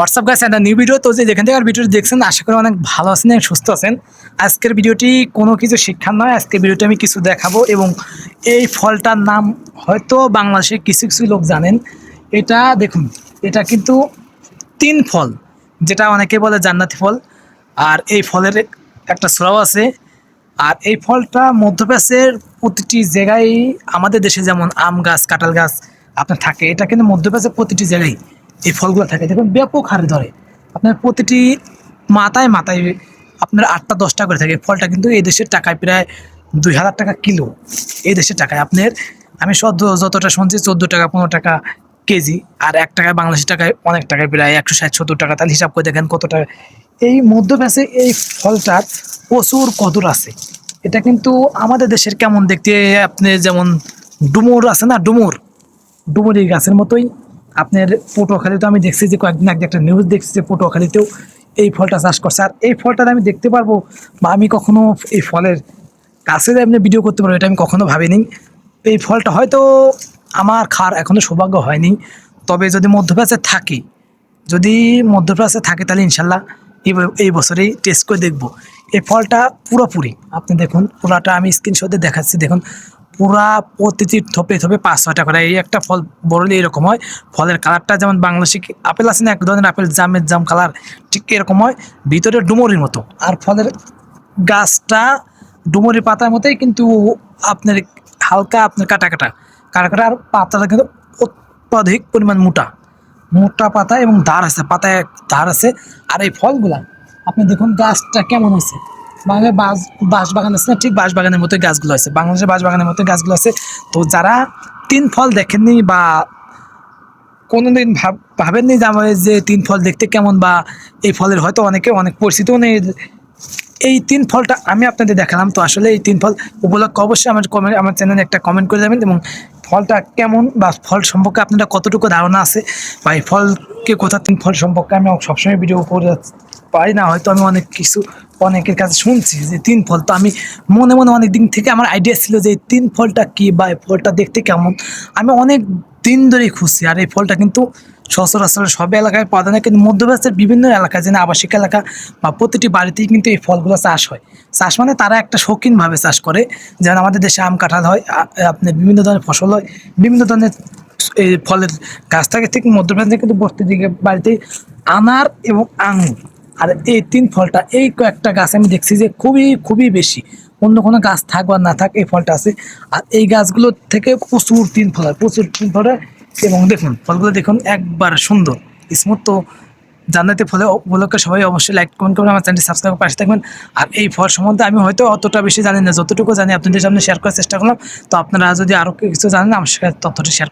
WhatsApp গাছ একটা new video তো যে যেখান থেকে আর ভিডিওটি দেখছেন, আশা করি অনেক ভালো আছেন এবং সুস্থ আছেন। আজকের ভিডিওটি কোনো কিছু শিক্ষার নয়, আজকের ভিডিওটি আমি কিছু দেখাবো এবং এই ফলটার নাম হয়তো বাংলাদেশে কিছু কিছু লোক জানেন। এটা দেখুন, এটা কিন্তু তিন ফল, যেটা অনেকে বলে জান্নাতি ফল, আর এই ফলের একটা স্রাও আছে। আর এই ফলটা মধ্যপ্রাচ্যের প্রতিটি জায়গায়, আমাদের দেশে যেমন আম গাছ, কাঁঠাল গাছ আপনার থাকে, এটা কিন্তু মধ্যপ্রাচ্যের প্রতিটি জায়গায়। এই ফলগুলো থাকে। দেখুন, ব্যাপক হারে ধরে। আপনার প্রতিটি মাথায় মাথায় আপনার আটটা, দশটা করে থাকে। ফলটা কিন্তু এই দেশের টাকায় প্রায় দুই হাজার টাকা কিলো। এই দেশের টাকায় আপনার, আমি সদ্য যতটা শুনছি, চোদ্দ টাকা, পনেরো টাকা কেজি। আর এক টাকায়, বাংলাদেশি টাকায় অনেক টাকায় প্রায় একশো ষাট, সত্তর টাকা। তাহলে হিসাব করে দেখেন কত টাকা। এই মধ্যপ্রাচ্যে এই ফলটার প্রচুর কদর আছে। এটা কিন্তু আমাদের দেশের কেমন দেখতে, আপনি যেমন ডুমুর আছে না, ডুমুর। ডুমুরি গাছের মতোই আপনার পটুয়াখালীতে আমি দেখছি যে কয়েকদিন আগে একটা নিউজ দেখছি যে পটুয়াখালীতেও এই ফলটা চাষ করছে। আর এই ফলটা আমি দেখতে পারব বা আমি কখনো এই ফলের গাছের আপনি ভিডিও করতে পারব এটা আমি কখনো ভাবিনি। এই ফলটা হয়তো আমার খাওয়ার এখনও সৌভাগ্য হয়নি। তবে যদি মধ্যপ্রাচ্যে থাকি, যদি মধ্যপ্রাচ্যে থাকে তাহলে ইনশাল্লাহ এই বছরেই টেস্ট করে দেখব। এই ফলটা পুরোপুরি, আপনি দেখুন পুরাটা আমি স্ক্রিনশটে দেখাচ্ছি, দেখুন। পুরা প্রতিটি থপে থপে পাঁচ ছয়টা করে। এই একটা ফল বড়লে এরকম হয়। ফলের কালারটা যেমন বাংলাদেশি আপেল আছে না, এক ধরনের আপেল, জামের জাম কালার, ঠিক এরকম হয়। ভিতরে ডুমরির মতো। আর ফলের গাছটা ডুমুরি পাতার মতোই, কিন্তু আপনার হালকা আপনার কাটা কাটা। কাটা কাটা আর পাতাটা কিন্তু অত্যাধিক পরিমাণ মোটা। মোটা পাতা এবং ধার আছে, পাতায় ধার আছে। আর এই ফলগুলা, আপনি দেখুন গাছটা কেমন আছে বাংলায় বাস বাঁশ বাগান আছে না? ঠিক বাঁশ বাগানের মতোই গাছগুলো আছে। বাংলাদেশের বাঁশ বাগানের মতোই গাছগুলো আছে। তো যারা তিন ফল দেখেননি বা কোনোদিন ভাব ভাবেননি যে আমার যে তিন ফল দেখতে কেমন বা এই ফলের হয়তো অনেকে অনেক পরিচিতও নেই। এই তিন ফলটা আমি আপনাদের দেখালাম। তো আসলে এই তিন ফল উপলক্ষে অবশ্যই আমার কমেন্ট আমার চ্যানেলে একটা কমেন্ট করে দেবেন এবং ফলটা কেমন বা ফল সম্পর্কে আপনারা কতটুকু ধারণা আছে বা এই ফলকে কোথা তিন ফল সম্পর্কে আমি সবসময় ভিডিও করে পারি না, হয়তো আমি অনেক কিছু অনেকের কাছে শুনছি যে তিন ফল। তো আমি মনে মনে অনেক দিন থেকে আমার আইডিয়া ছিল যে এই তিন ফলটা কী বা এই ফলটা দেখতে কেমন। আমি অনেক দিন ধরেই খুঁজছি আর এই ফলটা কিন্তু সচরাচর সব এলাকায় পাওয়া যায় কিন্তু মধ্যপ্রাচ্যের বিভিন্ন এলাকায় যেন আবাসিক এলাকা বা প্রতিটি বাড়িতেই কিন্তু এই ফলগুলো চাষ হয়। চাষ মানে তারা একটা শৌখিনভাবে চাষ করে। যেমন আমাদের দেশে আম কাঁঠাল হয়, আ- আপনার বিভিন্ন ধরনের ফসল হয়, বিভিন্ন ধরনের এই ফলের গাছ থাকে, ঠিক মধ্যপ্রাচ্যে কিন্তু বস্তির দিকে বাড়িতে আনার এবং আঙুর। আর এই তিন ফলটা, এই কয়েকটা গাছ আমি দেখছি যে খুবই খুবই বেশি। অন্য কোনো গাছ থাক বা না থাক, এই ফলটা আছে। আর এই গাছগুলো থেকে প্রচুর তিন ফল হয়, প্রচুর তিন ফল এবং দেখুন, ফলগুলো দেখুন একবার সুন্দর স্মুথ তো জানাতে ফলে উপলক্ষে সবাই অবশ্যই লাইক কমেন্ট করবেন, আমার চ্যানেলটি সাবস্ক্রাইব করে পাশে থাকবেন। আর এই ফল সম্বন্ধে আমি হয়তো অতটা বেশি জানি না, যতটুকু জানি আপনাদের সামনে শেয়ার করার চেষ্টা করলাম। তো আপনারা যদি আরও কিছু জানেন, আমার সাথে তথ্যটি শেয়ার